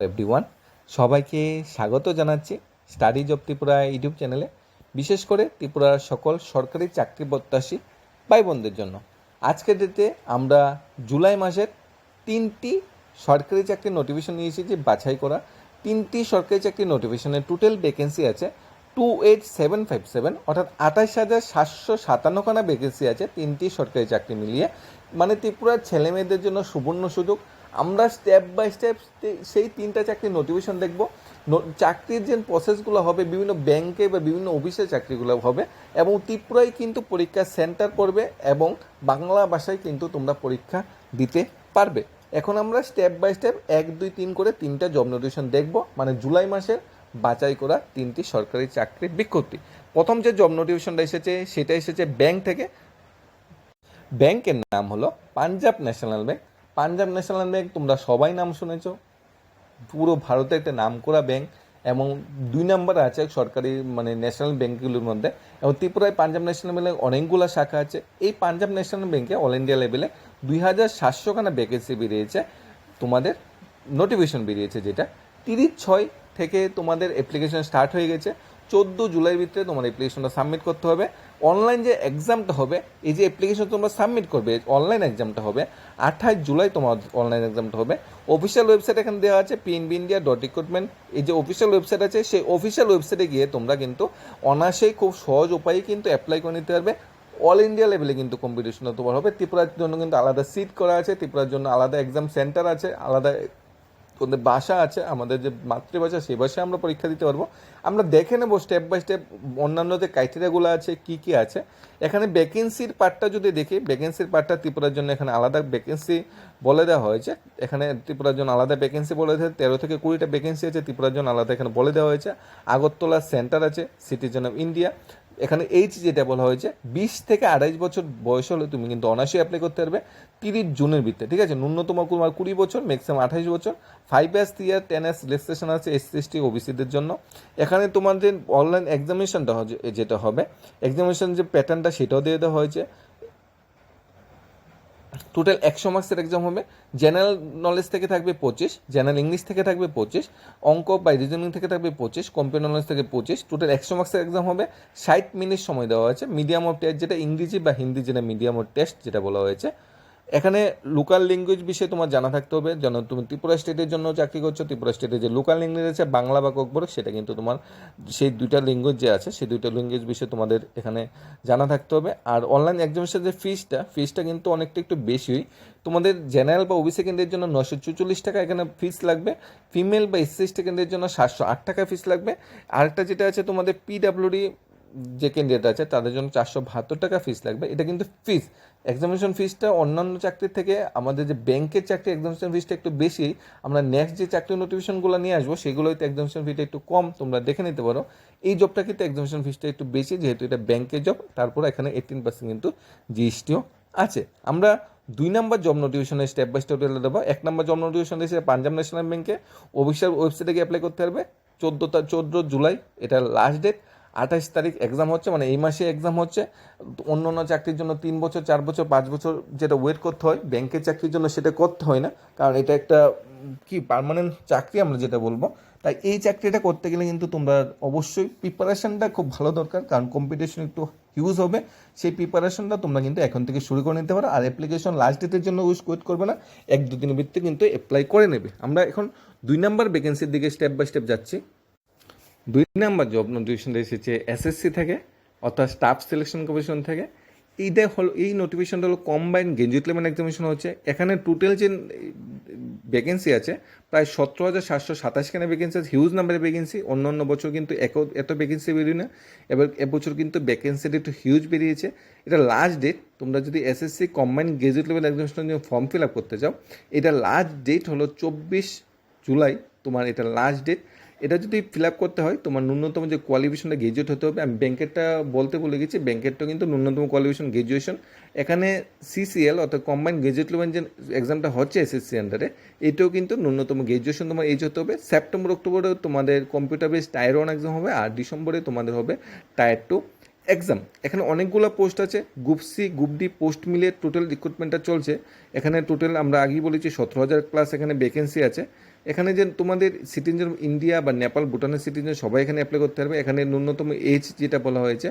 Everyone সবাইকে স্বাগত জানাচ্ছি স্টাডিজ অফ ত্রিপুরা ইউটিউব চ্যানেলে বিশেষ করে ত্রিপুরার সকল সরকারি চাকরি প্রত্যাশী ভাই বোনদের জন্য। আজকের ডেটে আমরা জুলাই মাসের তিনটি সরকারি চাকরির নোটিফিকেশন নিয়েছি এসেছি বাছাই করা। তিনটি সরকারি চাকরির নোটিফিকেশনের টোটাল ভ্যাকেন্সি আছে two eight seven five seven অর্থাৎ আঠাশ হাজার সাতশো সাতান্নখানা ভ্যাকেন্সি আছে তিনটি সরকারি চাকরি মিলিয়ে। মানে ত্রিপুরার ছেলে মেয়েদের জন্য সুবর্ণ সুযোগ। আমরা স্টেপ বাই স্টেপ সেই তিনটা চাকরির নোটিফিকেশন দেখব। চাকরির যে প্রসেসগুলো হবে, বিভিন্ন ব্যাংকে বা বিভিন্ন অফিসে চাকরিগুলো হবে এবং ত্রিপুরায় কিন্তু পরীক্ষা সেন্টার পড়বে এবং বাংলা ভাষায় কিন্তু তোমরা পরীক্ষা দিতে পারবে। এখন আমরা স্টেপ বাই স্টেপ এক, দুই, তিন করে তিনটা জব নোটিফিকেশন দেখব। মানে জুলাই মাসের বাছাই করা তিনটি সরকারি চাকরির বিজ্ঞপ্তি। প্রথম যে জব নোটিফিকেশনটা এসেছে, সেটা এসেছে ব্যাংক থেকে। ব্যাংকের নাম হলো Punjab National Bank. Punjab National Bank, তোমরা সবাই নাম শুনেছ। পুরো ভারতে একটা নাম করা ব্যাংক এবং দুই নম্বরে আছে সরকারি মানে ন্যাশনাল ব্যাংকগুলোর মধ্যে। এবং ত্রিপুরায় পাঞ্জাব ন্যাশনাল ব্যাংকের অনেকগুলো শাখা আছে। এই পাঞ্জাব ন্যাশনাল ব্যাঙ্কে অল ইন্ডিয়া লেভেলে দুই হাজার সাতশোখানা ভ্যাকেন্সি বেরিয়েছে। তোমাদের নোটিফিকেশন বেরিয়েছে যেটা। তিরিশ ছয় থেকে তোমাদের অ্যাপ্লিকেশন স্টার্ট হয়ে গেছে। চোদ্দ জুলাই ভিতরে তোমার অ্যাপ্লিকেশনটা সাবমিট করতে হবে। অনলাইন যে এক্সামটা হবে, এই যে অ্যাপ্লিকেশন তোমরা সাবমিট করবে অনলাইন এক্সামটা হবে, আঠাশ জুলাই তোমার অনলাইন এক্সামটা হবে। অফিসিয়াল ওয়েবসাইট এখানে দেওয়া আছে পিএনবি ইন্ডিয়া ডট রিক্রুটমেন্ট এই যে অফিসিয়াল ওয়েবসাইট আছে, সেই অফিসিয়াল ওয়েবসাইটে গিয়ে তোমরা কিন্তু অনায়াসেই খুব সহজ উপায়ে কিন্তু অ্যাপ্লাই করে নিতে পারবে। অল ইন্ডিয়া লেভেলে কিন্তু কম্পিটিশন তোমার হবে। ত্রিপুরার জন্য কিন্তু আলাদা সিট করা আছে, ত্রিপুরার জন্য আলাদা এক্সাম সেন্টার আছে, আলাদা তোদের ভাষা আছে, আমাদের যে মাতৃভাষা সেই ভাষায় আমরা পরীক্ষা দিতে পারব। আমরা দেখে নেব স্টেপ বাই স্টেপ অন্যান্য যে ক্রাইটেরিয়াগুলো আছে, কি কি আছে। এখানে ভ্যাকেন্সির পার্টটা যদি দেখি ভ্যাকেন্সির পার্টটা ত্রিপুরার জন্য এখানে আলাদা ভ্যাকেন্সি বলে দেওয়া হয়েছে। এখানে ত্রিপুরার জন্য আলাদা ভ্যাকেন্সি বলে দেওয়া তেরো থেকে কুড়িটা ভ্যাকেন্সি আছে, ত্রিপুরার জন্য আলাদা এখানে বলে দেওয়া হয়েছে। আগরতলা সেন্টার আছে সিটিজেন অফ ইন্ডিয়া এখানে এইচ যেটা বলা হয়েছে, বিশ থেকে আড়াইশ বছর বয়স হলে তুমি কিন্তু অনায়াসে অ্যাপ্লাই করতে পারবে তিরিশ জুনের ভিত্তে ঠিক আছে? ন্যূনতম তোমার কুড়ি বছর ম্যাক্সিমাম আঠাইশ বছর। Five S year ten S registration আছে এস সি এস টি ওবিসিদের জন্য। এখানে তোমাদের অনলাইন এক্সামিনেশনটা যেটা হবে এক্সামিনেশন যে প্যাটার্নটা সেটাও দিয়ে দেওয়া হয়েছে। টোটাল একশো মার্কসের এক্সাম হবে। জেনারেল নলেজ থেকে থাকবে পঁচিশ জেনারেল ইংলিশ থেকে থাকবে পঁচিশ, অঙ্ক বা রিজনিং থেকে থাকবে পঁচিশ কম্পিউটার নলেজ থেকে পঁচিশ। টোটাল একশো মার্কসের এক্সাম হবে। ষাট মিনিট সময় দেওয়া হয়েছে। মিডিয়াম অফ টেস্ট যেটা ইংরেজি বা হিন্দি যেটা মিডিয়াম অফ টেস্ট যেটা বলা হয়েছে। এখানে লোকাল ল্যাঙ্গুয়েজ বিষয়ে তোমার জানা থাকতে হবে, যেন তুমি ত্রিপুরা স্টেটের জন্য চাকরি করছ, ত্রিপুরা স্টেটে যে লোকাল ল্যাঙ্গুয়েজ আছে, বাংলা বা ককবরক সেটা কিন্তু তোমার সেই দুইটা ল্যাঙ্গুয়েজ যে আছে, সেই দুইটা ল্যাঙ্গুয়েজ বিষয়ে তোমাদের এখানে জানা থাকতে হবে। আর অনলাইন এক্সামিনেশন যে ফিসটা ফিসটা কিন্তু অনেকটা একটু বেশি তোমাদের জেনারেল বা ওবিসি কেন্দ্রের জন্য নশো চুচল্লিশ টাকা এখানে ফিস লাগবে ফিমেল বা এসসি কেন্দ্রের জন্য সাতশো আট টাকা ফিস লাগবে। আরেকটা যেটা আছে, তোমাদের পিডাব্লিউডি যে ক্যান্ডিডেট আছে, তাদের জন্য চারশো বাহাত্তর টাকা ফিস লাগবে। এটা কিন্তু ফিস এক্সামিনেশন ফিসটা অন্যান্য চাকরির থেকে আমাদের যে ব্যাংকের চাকরি এক্সামিনেশন ফিসটা একটু বেশি, আমরা নেক্সট যে চাকরি নোটিফিকেশনগুলো নিয়ে আসব, সেগুলোতে এক্সামিনেশন ফিটা একটু কম, তোমরা দেখে নিতে পারো। এই জবটা কিন্তু এক্সামিনেশন ফিসটা একটু বেশি, যেহেতু এটা ব্যাংকের জব তারপর এখানে এইটিন পার্সেন্ট কিন্তু জিএসটিও আছে। আমরা দুই নাম্বার জব নোটিফিকেশনের স্টেপ বাই স্টেপ দেবো। এক নাম্বার জব নোটিফিকেশন দিয়েছে পাঞ্জাব ন্যাশনাল ব্যাংকে অফিসিয়াল ওয়েবসাইটে গিয়ে অ্যাপ্লাই করতে পারবে। চোদ্দ চোদ্দ জুলাই, এটা লাস্ট ডেট আঠাশ তারিখ এক্সাম হচ্ছে মানে এই মাসে এক্সাম হচ্ছে। অন্য অন্য চাকরির জন্য তিন বছর, চার বছর, পাঁচ বছর যেটা ওয়েট করতে হয় ব্যাংকের চাকরির জন্য সেটা করতে হয় না। কারণ এটা একটা, কি পার্মানেন্ট চাকরি আমরা যেটা বলব। তাই এই চাকরিটা করতে গেলে কিন্তু তোমরা অবশ্যই প্রিপারেশনটা খুব ভালো দরকার। কারণ কম্পিটিশন একটু হিউজ হবে। সেই প্রিপারেশনটা তোমরা কিন্তু এখন থেকে শুরু করে নিতে পারো। আর অ্যাপ্লিকেশন লাস্ট ডেটের জন্য ওয়েট করবে না। এক দু দিনের ভিত্তিতে কিন্তু অ্যাপ্লাই করে নেবে। আমরা এখন দুই নাম্বার ভ্যাকেন্সির দিকে স্টেপ বাই স্টেপ যাচ্ছি। দুই নাম্বার জব নোটিফিকেশন এসেছে এসএসসি থেকে, অর্থাৎ স্টাফ সিলেকশন কমিশন থেকে। এইটা হলো, এই নোটিফিকেশনটা হলো কম্বাইন গ্রাজুয়েট লেভেল এক্সামিনেশন হচ্ছে। এখানে টোটাল যে ভ্যাকেন্সি আছে, প্রায় সতেরো হাজার সাতশো সাতাশখানা ভ্যাকেন্সি আছে হিউজ নাম্বারের ভ্যাকেন্সি অন্য অন্য বছর কিন্তু এক এত ভ্যাকেন্সি বেরিয়ে না, এবার এবছর কিন্তু ভ্যাকেন্সিটা একটু হিউজ বেরিয়েছে। এটা লাস্ট ডেট তোমরা যদি এসএসসি কম্বাইন গ্রাজুয়েট লেভেল এক্সামিনেশনের জন্য ফর্ম ফিল আপ করতে চাও, এটা লাস্ট ডেট হলো চব্বিশ জুলাই, তোমার এটা লাস্ট ডেট এটা যদি ফিল আপ করতে হয়, তোমার ন্যূনতম যে কোয়ালিফিকেশনটা গ্রাজুয়েট হতে হবে, আমি ব্যাংকেরটা বলতে বলে গেছি ব্যাংকেরটা কিন্তু ন্যূনতম কোয়ালিফিকেশন গ্রাজুয়েশন এখানে সিসিএল অর্থাৎ কম্বাইন্ড গ্রাজুয়েট লেভেল যে এক্সামটা হচ্ছে এসএসসি আন্ডারে এটাও কিন্তু ন্যূনতম গ্রাজুয়েশন তোমার এজ হতে হবে। সেপ্টেম্বর অক্টোবরে তোমাদের computer base tier one exam হবে, আর ডিসেম্বরে তোমাদের হবে টায়ার টু এক্সাম এখানে অনেকগুলো পোস্ট আছে group C group D post মিলিয়ে টোটাল রিক্রুটমেন্টটা চলছে। এখানে টোটাল আমরা আগেই বলেছি, সতেরো হাজার প্লাস এখানে ভ্যাকেন্সি আছে। এখানে যে তোমাদের সিটিজেন ইন্ডিয়া বা নেপাল ভুটানের সিটিজেন সবাই এখানে অ্যাপ্লাই করতে পারবে। এখানে ন্যূনতম এজ যেটা বলা হয়েছে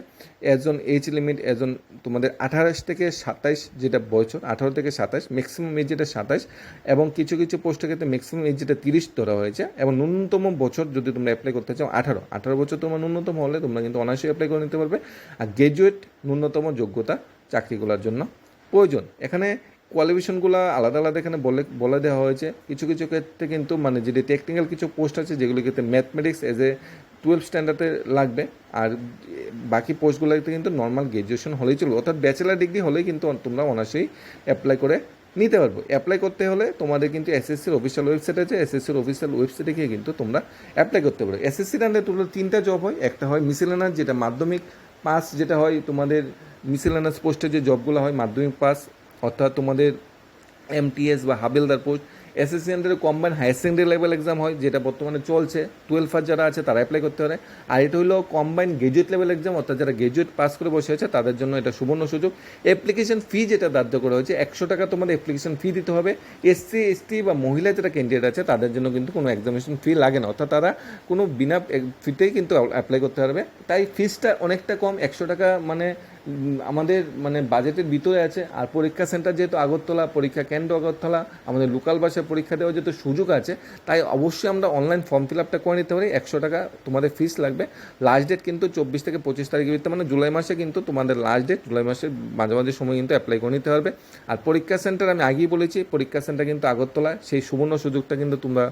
এজন এজ লিমিট এজন তোমাদের আঠাশ থেকে সাতাইশ যেটা বছর আঠারো থেকে সাতাইশ ম্যাক্সিমাম এজ যেটা সাতাইশ, এবং কিছু কিছু পোস্টের ক্ষেত্রে ম্যাক্সিমাম এজ যেটা তিরিশ ধরা হয়েছে, এবং ন্যূনতম বছর যদি তোমরা অ্যাপ্লাই করতে চাও, আঠারো। আঠারো বছর তোমার ন্যূনতম হলে তোমরা কিন্তু অনায়াসে অ্যাপ্লাই করে নিতে পারবে। আর গ্র্যাজুয়েট ন্যূনতম যোগ্যতা চাকরিগুলোর জন্য প্রয়োজন। এখানে কোয়ালিফিকেশনগুলো আলাদা আলাদা এখানে বলে বলে দেওয়া হয়েছে। কিছু কিছু ক্ষেত্রে কিন্তু মানে যেটি টেকনিক্যাল কিছু পোস্ট আছে, যেগুলো ক্ষেত্রে ম্যাথমেটিক্স এজ এ টুয়েলভ স্ট্যান্ডার্ডে লাগবে। আর বাকি পোস্টগুলোতে কিন্তু নর্মাল গ্র্যাজুয়েশন হলেই চলবে। অর্থাৎ ব্যাচেলার ডিগ্রি হলেই কিন্তু তোমরা অনায়াসেই অ্যাপ্লাই করে নিতে পারব। অ্যাপ্লাই করতে হলে তোমাদের কিন্তু এসএসসির অফিসিয়াল ওয়েবসাইট আছে। এসএসসির অফিসিয়াল ওয়েবসাইটে গিয়ে কিন্তু তোমরা অ্যাপ্লাই করতে পারো। এসএসসির আন্ডারে তোমরা তিনটা জব হয়। একটা হয় মিসেলেনার যেটা মাধ্যমিক পাস যেটা হয় তোমাদের মিসেলেনাস পোস্টে যে জবগুলো হয়, মাধ্যমিক পাস অর্থাৎ তোমাদের এমটিএস বা হাবেলদার পোস্ট এসএসসি আন্ডারে combine higher secondary level exam হয়, যেটা বর্তমানে চলছে। টুয়েলভ আর যারা আছে, তারা অ্যাপ্লাই করতে পারে। আর এটা হলো কম্বাইন গ্রাজুয়েট লেভেল এক্সাম অর্থাৎ যারা গ্রাজুয়েট পাস করে বসে আছে, তাদের জন্য এটা সুবর্ণ সুযোগ। অ্যাপ্লিকেশন ফি যেটা ধার্য করা হয়েছে, একশো টাকা তোমাদের অ্যাপ্লিকেশন ফি দিতে হবে। এসসি এসটি বা মহিলা যারা ক্যান্ডিডেট আছে, তাদের জন্য কিন্তু কোনো এক্সামিনেশন ফি লাগে না। অর্থাৎ তারা কোনো বিনা ফিতেই কিন্তু অ্যাপ্লাই করতে পারবে। তাই ফিসটা অনেকটা কম, একশো টাকা মানে আমাদের মানে বাজেটের ভিতরে আছে, আর পরীক্ষা সেন্টার যেহেতু আগরতলা, পরীক্ষা কেন্দ্র আগরতলা, আমাদের লোকাল বাসে পরীক্ষা দেওয়ার যেহেতু সুযোগ আছে, তাই অবশ্যই আমরা অনলাইন ফর্ম ফিল আপটা করে নিতে পারি, একশো টাকা তোমাদের ফিস লাগবে। লাস্ট ডেট কিন্তু চব্বিশ থেকে পঁচিশ তারিখের ভিতরে মানে জুলাই মাসে কিন্তু তোমাদের লাস্ট ডেট জুলাই মাসের মাঝামাঝি সময় কিন্তু অ্যাপ্লাই করে নিতে পারবে। আর পরীক্ষা সেন্টার আমি আগেই বলেছি, পরীক্ষা সেন্টার কিন্তু আগরতলা, সেই সুবর্ণ সুযোগটা কিন্তু তোমরা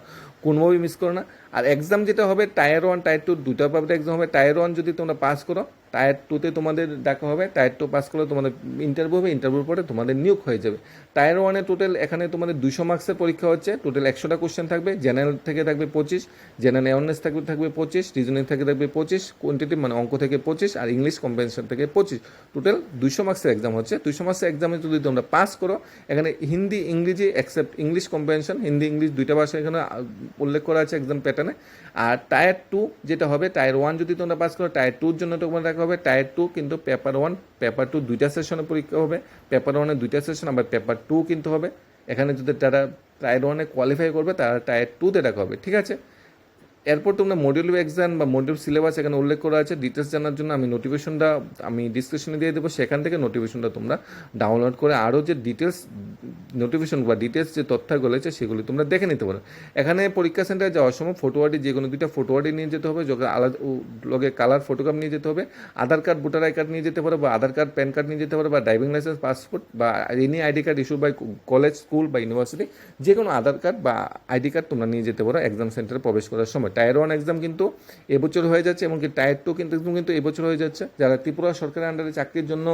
কোনোভাবেই মিস করো না। আর এক্সাম যেটা হবে টায়ার ওয়ান টায়ার টু দুটো পাবলিক এক্সাম হবে। টায়ার ওয়ান যদি তোমরা পাস করো টায়ার টুতে তোমাদের ডাকা হবে টায়ার টু পাস করলে তোমাদের ইন্টারভিউ হবে ইন্টারভিউর পরে তোমাদের নিয়োগ হয়ে যাবে। টায়ার ওয়ানে টোটাল এখানে তোমাদের দুশো মার্কসের পরীক্ষা হচ্ছে টোটাল একশোটা কোশ্চেন থাকবে জেনারেল থেকে থাকবে পঁচিশ জেনারেল অ্যাওয়ারনেস থাকবে থাকবে পঁচিশ রিজনিং থেকে থাকবে পঁচিশ কোয়ান্টিটি মানে অঙ্ক থেকে পঁচিশ, আর ইংলিশ কম্বিনেশন থেকে পঁচিশ। টোটাল দুশো মার্কসের এক্সাম হচ্ছে। দুশো মার্কসের এক্সামে যদি তোমরা পাস করো, এখানে হিন্দি, ইংরেজি accept English combination Hindi, English দুইটা ভাষা এখানে উল্লেখ করা আছে এক্সাম প্যাটার্নে আর টায়ার টু যেটা হবে টায়ার ওয়ান যদি তোমরা পাস করো টায়ার টুর জন্য তোমার রাখা হবে টায়ার টু কিন্তু পেপার ওয়ান পেপার টু দুইটা সেশনে পরীক্ষা হবে। পেপার ওয়ানে দুইটা সেশন আবার পেপার টু কিন্তু হবে। এখানে যদি তারা টায়ার ওয়ানে কোয়ালিফাই করবে, তারা টায়ার টুতে রাখা হবে, ঠিক আছে? এরপর তোমরা মডিউল এক্সাম বা মডিউল সিলেবাস এখানে উল্লেখ করা আছে ডিটেলস জানার জন্য আমি নোটিফিকেশনটা আমি ডিসক্রিপশনে দিয়ে দেবো, সেখান থেকে নোটিফিকেশনটা তোমরা ডাউনলোড করে আরও যে ডিটেলস নোটিফিকেশন বা ডিটেলস যে তথ্যগুলো আছে, সেগুলি তোমরা দেখে নিতে পারো। এখানে পরীক্ষা সেন্টারে যাওয়ার সময় ফটোয়ার্ডি যে কোনো দুইটা ফটোয়ার্ডি নিয়ে যেতে হবে যোগে আলাদা লগে কালার ফটোগ্রাফ নিয়ে যেতে হবে, Aadhaar card voter I card নিয়ে যেতে পারো, বা আধার কার্ড প্যান কার্ড নিয়ে যেতে পারো, বা ড্রাইভিং লাইসেন্স পাসপোর্ট বা any ID card issue by college school বা ইউনিভার্সিটি যে কোনো আধার কার্ড বা আইডি কার্ড তোমরা নিয়ে যেতে পারো এক্সাম সেন্টারে প্রবেশ করার সময়। টায়ার ওয়ান এক্সাম কিন্তু এবছর হয়ে যাচ্ছে এমনকি টায়ার টু কিন্তু একদম কিন্তু এবছর হয়ে যাচ্ছে। যারা ত্রিপুরা সরকারের আন্ডারে চাকরির জন্য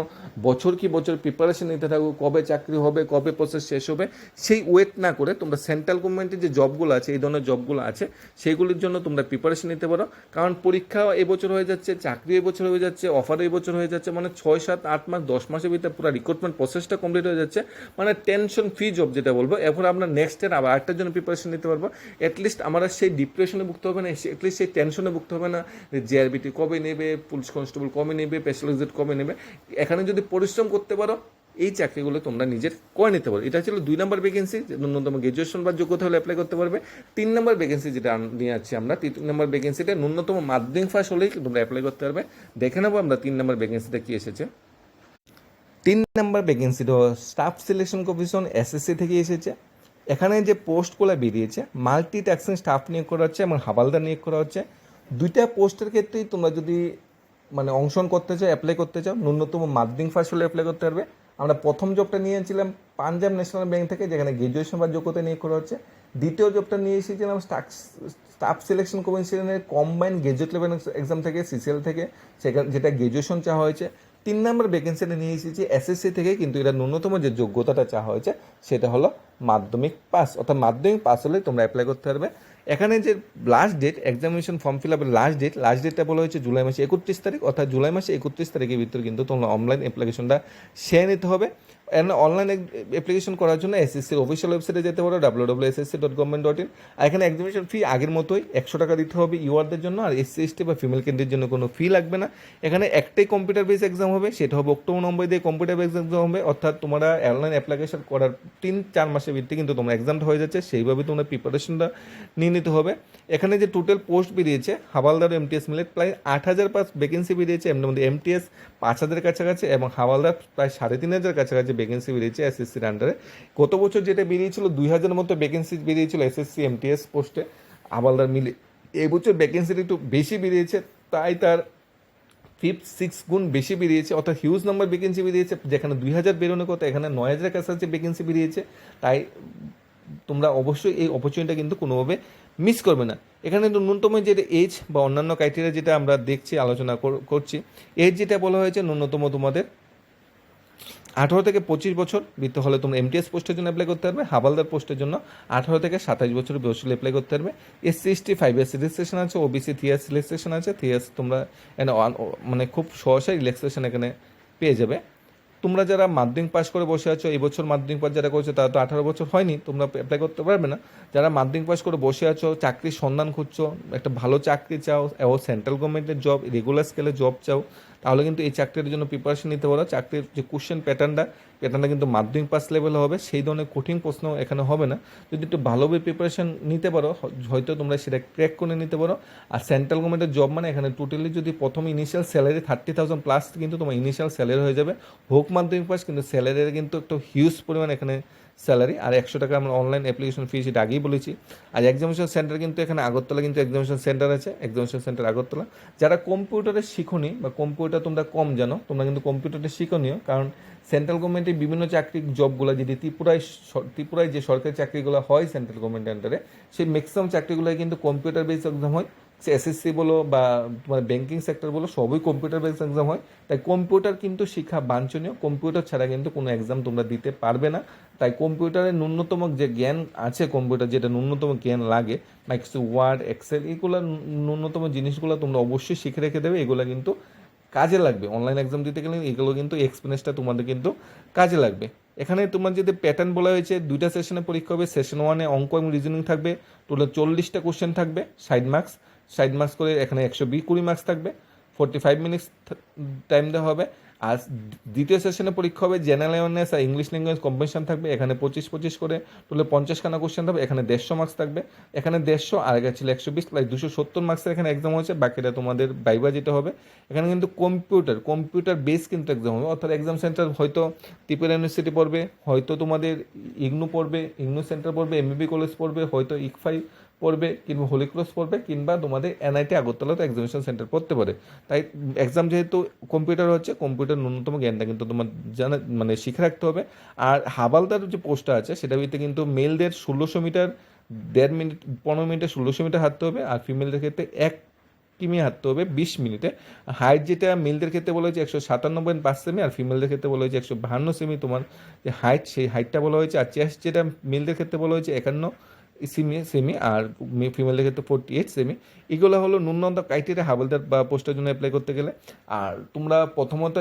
বছর কি বছর প্রিপারেশন নিতে থাকো, কবে চাকরি হবে, কবে প্রসেস শেষ হবে, সেই ওয়েট না করে তোমরা সেন্ট্রাল গভর্নমেন্টের যে জবগুলো আছে, এই ধরনের জবগুলো আছে, সেইগুলির জন্য তোমরা প্রিপারেশন নিতে পারো। কারণ পরীক্ষা এবছর হয়ে যাচ্ছে, চাকরি এবছর হয়ে যাচ্ছে অফার এবছর হয়ে যাচ্ছে মানে ছয়, সাত, আট মাস, দশ মাসের ভিতরে পুরো রিক্রুটমেন্ট প্রসেসটা কমপ্লিট হয়ে যাচ্ছে। মানে টেনশন ফ্রি জব যেটা বলব এখন আমরা নেক্সট ইয়ার আবার আরেকটার জন্য প্রিপারেশন নিতে পারব। অ্যাটলিস্ট আমরা সেই ডিপ্রেশনে ভুগতে হবে না অ্যাটলিস্ট সেই টেনশনে ভুগতে হবে না জিআরবিটি কবে নেবে পুলিশ কনস্টেবল কবে নেবে স্পেশাল এক্সিট কবে নেবে। এখানে যদি পরিশ্রম করতে পারো, এই চাকরিগুলো তোমরা নিজের করে নিতে পারো। এটা ছিল দুই নম্বর ভ্যাকেন্সি ন্যূনতম গ্রাজুয়েশন বা যোগ্যতা হলে অ্যাপ্লাই করতে পারবে। তিন নম্বর ভ্যাকেন্সি যেটা নিয়ে আছি আমরা, তিন নম্বর ভ্যাকেন্সিটা ন্যূনতম মাধ্যমিক ফার্স্ট হলেই তোমরা অ্যাপ্লাই করতে পারবে। দেখে নেব আমরা তিন নম্বর ভ্যাকেন্সিটা কি এসেছে। তিন নম্বর ভ্যাকেন্সিটা স্টাফ সিলেকশন কমিশন এসএসসি থেকে এসেছে। এখানে যে পোস্টগুলো বেরিয়েছে মাল্টি ট্যাক্সিং স্টাফ নিয়োগ করা হচ্ছে এবং হাবালদার নিয়োগ করা হচ্ছে। দুইটা পোস্টের ক্ষেত্রেই তোমরা যদি মানে অংশগ্রহণ করতে চাও অ্যাপ্লাই করতে চাও, ন্যূনতম মাধ্যমিক ফার্স্ট হলে অ্যাপ্লাই করতে পারবে। আমরা প্রথম জবটা নিয়ে এসেছিলাম পাঞ্জাব ন্যাশনাল ব্যাংক থেকে, যেখানে গ্রাজুয়েশন বা যোগ্যতা নিয়োগ করা হচ্ছে। দ্বিতীয় জবটা নিয়ে এসেছিলাম স্টাফ সিলেকশন কমিশনের কম্বাইন গ্রাজুয়েট লেভেল এক্সাম থেকে সিসিএল থেকে সেখানে যেটা গ্রাজুয়েশন চাওয়া হয়েছে। তিন নম্বর ভ্যাকেন্সিটা নিয়ে এসেছি এসএসসি থেকে, কিন্তু এটা ন্যূনতম যে যোগ্যতাটা চাওয়া হয়েছে, সেটা হলো মাধ্যমিক পাস অর্থাৎ মাধ্যমিক পাস হলে তোমরা অ্যাপ্লাই করতে পারবে। এখানে যে last date examination form fill আপের লাস্ট ডেট লাস্ট ডেটটা বলা হয়েছে জুলাই মাসে একত্রিশ তারিখ, অর্থাৎ জুলাই মাসে একত্রিশ তারিখের ভিতরে কিন্তু তোমরা অনলাইন অ্যাপ্লিকেশনটা সেরে নিতে হবে। অনলাইন অ্যাপ্লিকেশন করার জন্য এসএসসির অফিসিয়াল ওয়েবসাইটে যেতে পারো W W S S dot government dot in আর এখানে এক্সামিনেশন ফি আগের মতোই, একশো টাকা দিতে হবে ইউআরদের জন্য, আর এসসি এসটি বা ফিমেল ক্যান্ডিডেট জন্য কোনো ফি লাগবে না। এখানে একটাই কম্পিউটার বেস এক্সাম হবে, সেটা হবে অক্টোবর নব্বই দিয়ে কম্পিউটার বেস এক্সাম হবে। অর্থাৎ তোমরা অনলাইন অ্যাপ্লিকেশন করার তিন, চার মাসের ভিত্তি কিন্তু তোমার এক্সামটা হয়ে যাচ্ছে, সেইভাবে তোমরা প্রিপারেশনটা নিয়ে নিতে হবে। এখানে যে টোটাল পোস্ট বেরিয়েছে, হাওয়ালদার এমটিএস মিলে প্রায় আট হাজার পাঁচ ভ্যাকেন্সি বেরিয়েছে, এমনি মধ্যে এমটিএস পাঁচ হাজারের কাছাকাছি, এবং হাওয়ালদার প্রায় সাড়ে তিন হাজার কাছাকাছি ভ্যাকেন্সি বেরিয়েছে এসএসসির আন্ডারে গত বছর যেটা বেরিয়েছিল দুই হাজার মতো ভ্যাকেন্সি বেরিয়েছিল এসএসসি এমটিএস পোস্টে হাওয়ালদার মিলে এবছর ভ্যাকেন্সিটা একটু বেশি বেরিয়েছে, তাই তার ফিফথ সিক্স গুণ বেশি বেরিয়েছে। অর্থাৎ হিউজ নাম্বার ভ্যাকেন্সি বেরিয়েছে, যেখানে দুই হাজার বেরোনোর কথা, এখানে নয় হাজারের কাছাকাছি ভ্যাকেন্সি বেরিয়েছে। তাই তোমরা অবশ্যই এই অপরচুনিটিটা কিন্তু কোনোভাবে মিস করবে না। এখানে কিন্তু ন্যূনতম যেটা এজ বা অন্যান্য ক্রাইটেরিয়া যেটা আমরা দেখছি, আলোচনা কর- করছি এজ যেটা বলা হয়েছে, ন্যূনতম তোমাদের আঠারো থেকে পঁচিশ বছর বৃত্ত হলে তোমরা এমটিএস পোস্টের জন্য অ্যাপ্লাই করতে পারবে, হাবালদার পোস্টের জন্য আঠারো থেকে সাতাশ বছর বয়স হলে অ্যাপ্লাই করতে পারবে। SC ST five years relaxation আছে ওবিসি থ্রি ইয়ার্স রিলেক্সেশন আছে থ্রি ইয়ার্স তোমরা মানে খুব সহসায় রিল্যাক্সেশন এখানে পেয়ে যাবে। তোমরা যারা মাধ্যমিক পাস করে বসে আছো এবছর বছর মাধ্যমিক পাস যারা করেছ, তারা তো আঠারো বছর হয়নি, তোমরা অ্যাপ্লাই করতে পারবে না। যারা মাধ্যমিক পাস করে বসে আছো, চাকরির সন্ধান খুঁজছো, একটা ভালো চাকরি চাও, ও সেন্ট্রাল গভর্নমেন্টের জব রেগুলার স্কেলে জব চাও, তাহলে কিন্তু এই চাকরির জন্য প্রিপারেশন নিতে পারো। চাকরির যে কোশ্চেন প্যাটার্নটা প্যাটার্নটা কিন্তু মাধ্যমিক পাস লেভেলে হবে, সেই ধরনের কঠিন প্রশ্ন এখানে হবে না। যদি একটু ভালোভাবে প্রিপারেশন নিতে পারো, হয়তো তোমরা সেটা ক্র্যাক করে নিতে পারো। আর সেন্ট্রাল গভর্নমেন্টের জব মানে এখানে টোটালি যদি প্রথম initial salary thirty thousand plus কিন্তু তোমার ইনিশিয়াল স্যালারি হয়ে যাবে। হোক মাধ্যমিক পাস কিন্তু স্যালারির কিন্তু একটু হিউজ পরিমাণ এখানে স্যালারি আর একশো টাকা আমরা অনলাইন অ্যাপ্লিকেশন ফি সেটা আগেই বলেছি। আর এক্সামিনেশন সেন্টার কিন্তু এখানে আগরতলা কিন্তু এক্সামিনেশন সেন্টার আছে এক্সামিনেশন সেন্টার আগরতলা। যারা কম্পিউটারে শিখনি বা কম্পিউটার তোমরা কম জানো, তোমরা কিন্তু কম্পিউটারটা শিখনীয় কারণ সেন্ট্রাল গভর্নমেন্টের বিভিন্ন চাকরি জবগুলো যদি ত্রিপুরায় ত্রিপুরায় যে সরকারি চাকরিগুলো হয় সেন্ট্রাল গভর্নমেন্ট আন্ডারে সেই ম্যাক্সিমাম চাকরিগুলো কিন্তু কম্পিউটার বেস এক্সাম হয়। সে এসএসসি বলো বা তোমার ব্যাংকিং সেক্টর বলো, সবই কম্পিউটার বেস এক্সাম হয়। তাই কম্পিউটার কিন্তু শিক্ষা বাঞ্ছনীয়। কম্পিউটার ছাড়া কিন্তু কোনো এক্সাম তোমরা দিতে পারবে না। তাই কম্পিউটারের ন্যূনতম যে জ্ঞান আছে কম্পিউটার যেটা ন্যূনতম জ্ঞান লাগে মাইক্রোসফট ওয়ার্ড এক্সেল এগুলো ন্যূনতম জিনিসগুলো তোমরা অবশ্যই শিখে রেখে দেবে। এগুলো কিন্তু কাজে লাগবে। অনলাইন এক্সাম দিতে গেলে এগুলো কিন্তু এক্সপিরিয়েন্সটা তোমাদের কিন্তু কাজে লাগবে। এখানে তোমার যদি প্যাটার্ন বলা হয়েছে, দুইটা সেশনে পরীক্ষা হবে। সেশন ওয়ানে অঙ্ক এবং রিজনিং থাকবে। টোটাল চল্লিশটা কোশ্চেন থাকবে সাইড মার্কস সাইড মার্কস করে এখানে একশো বি কুড়ি মার্কস থাকবে। ফোর্টি ফাইভ মিনিটস টাইম দেওয়া হবে। আর দ্বিতীয় সেশনে পরীক্ষা হবে, জেনারেল অ্যাওয়ারনেস আর ইংলিশ ল্যাঙ্গুয়েজ কম্পিটিশন থাকবে, এখানে পঁচিশ পঁচিশ করে টোটাল পঞ্চাশখানা কোশ্চেন থাকবে এখানে দেড়শো মার্কস থাকবে, এখানে দেড়শো, আর আগে ছিল একশো বিশ প্রায় দুশো সত্তর মার্কসের এখানে এক্সাম হয়েছে, বাকিটা তোমাদের বাইবা যেতে হবে। এখানে কিন্তু কম্পিউটার কম্পিউটার বেস কিন্তু এক্সাম হবে, অর্থাৎ এক্সাম সেন্টার হয়তো ত্রিপুরা ইউনিভার্সিটি পড়বে, হয়তো তোমাদের ইগনু পড়বে, ইগনু সেন্টার পড়বে এমবিবি কলেজ পড়বে, হয়তো ইকফাই পড়বে, কিংবা হোলি ক্রস পড়বে, কিংবা তোমাদের এনআইটি আগরতলাতে এক্সামিনেশন সেন্টার পড়তে পারে। তাই এক্সাম যেহেতু কম্পিউটার হচ্ছে কম্পিউটার ন্যূনতম জ্ঞানটা কিন্তু তোমার জানা মানে শিখে রাখতে হবে। আর হাবালদার যে পোস্টটা আছে, সেটা ভিত্তিতে কিন্তু মেলদের ষোলোশো মিটার, দেড় মিনিট, পনেরো মিনিটে ষোলোশো মিটার হাঁটতে হবে, আর ফিমেলদের ক্ষেত্রে এক কিমি হাঁটতে হবে বিশ মিনিটে। হাইট যেটা মেলদের ক্ষেত্রে বলা হয়েছে একশো সাতান্ন পয়েন্ট পাঁচ সেমি, আর ফিমেলদের ক্ষেত্রে বলা হয়েছে একশো বাহান্ন সেমি। তোমার যে হাইট সেই হাইটটা বলা হয়েছে, আর চেস্ট যেটা মেলদের ক্ষেত্রে বলা হয়েছে একান্ন সেমি সেমি আর ফিমেলদের ক্ষেত্রে ফোর্টি এইট সেমি এগুলো হলো ন্যূনতম ক্রাইটেরিয়া হাবলদার বা পোস্টের জন্য অ্যাপ্লাই করতে গেলে। আর তোমরা প্রথমত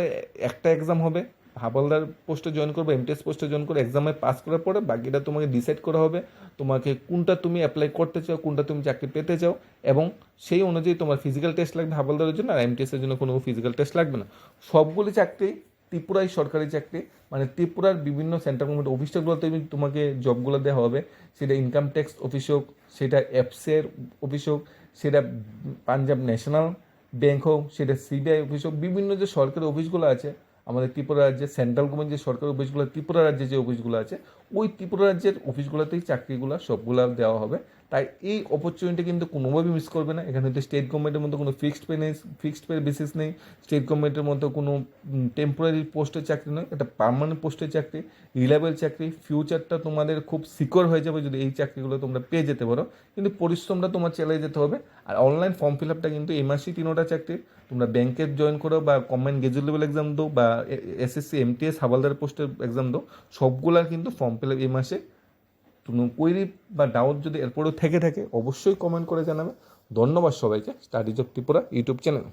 একটা এক্সাম হবে, হাবলদার পোস্টে জয়েন করবে এমটিএস পোস্টে জয়েন করে এক্সামে পাস করার পরে বাকিটা তোমাকে ডিসাইড করা হবে, তোমাকে কোনটা তুমি অ্যাপ্লাই করতে চাও, কোনটা তুমি চাকরি পেতে চাও, এবং সেই অনুযায়ী তোমার ফিজিক্যাল টেস্ট লাগবে হাবলদারের জন্য আর এমটিএস এর জন্য কোনো ফিজিক্যাল টেস্ট লাগবে না। সবগুলি চাকরি ত্রিপুরায় সরকারি চাকরি মানে ত্রিপুরার বিভিন্ন সেন্ট্রাল গভর্নমেন্ট অফিসগুলোতে তোমাকে জবগুলো দেওয়া হবে। সেটা ইনকাম ট্যাক্স অফিস হোক, সেটা অ্যাপসের অফিস হোক, সেটা পাঞ্জাব ন্যাশনাল ব্যাংক হোক, সেটা সিবিআই অফিস হোক, বিভিন্ন যে সরকারি অফিসগুলো আছে, আমাদের ত্রিপুরা রাজ্যে সেন্ট্রাল গভর্নমেন্ট যে সরকারি অফিসগুলো ত্রিপুরা রাজ্যে যে অফিসগুলো আছে, ওই ত্রিপুরা রাজ্যের অফিসগুলোতেই চাকরিগুলো সবগুলো দেওয়া হবে। তাই এই অপরচুনিটি কিন্তু কোনোভাবেই মিস করবে না। এখানে হয়তো স্টেট গভর্নমেন্টের মধ্যে কোনো ফিক্সড পে নেই ফিক্সড পে বেসিস নেই। স্টেট গভর্নমেন্টের মধ্যে কোনো টেম্পোরারি পোস্টের চাকরি নয়, এটা পার্মানেন্ট পোস্টের চাকরি রিলায়েবল চাকরি। ফিউচারটা তোমাদের খুব সিকিওর হয়ে যাবে যদি এই চাকরিগুলো তোমরা পেয়ে যেতে পারো। কিন্তু পরিশ্রমটা তোমার চালিয়ে যেতে হবে। আর অনলাইন ফর্ম ফিল আপটা কিন্তু এই মাসেই তিনোটা চাকরি। তোমরা ব্যাংকে জয়েন করো বা কম্বাইন গ্রাজুয়েট লেভেল এক্সাম দাও বা এসএসসি এমটিএস হাবালদার পোস্টের এক্সাম দাও। সবগুলার কিন্তু ফর্ম ফিল আপ এই মাসে। কোয়েরি বা ডাউট যদি এরপরেও থেকে থাকে, অবশ্যই কমেন্ট করে জানাবে। ধন্যবাদ সবাইকে। Studies of Tripura YouTube channel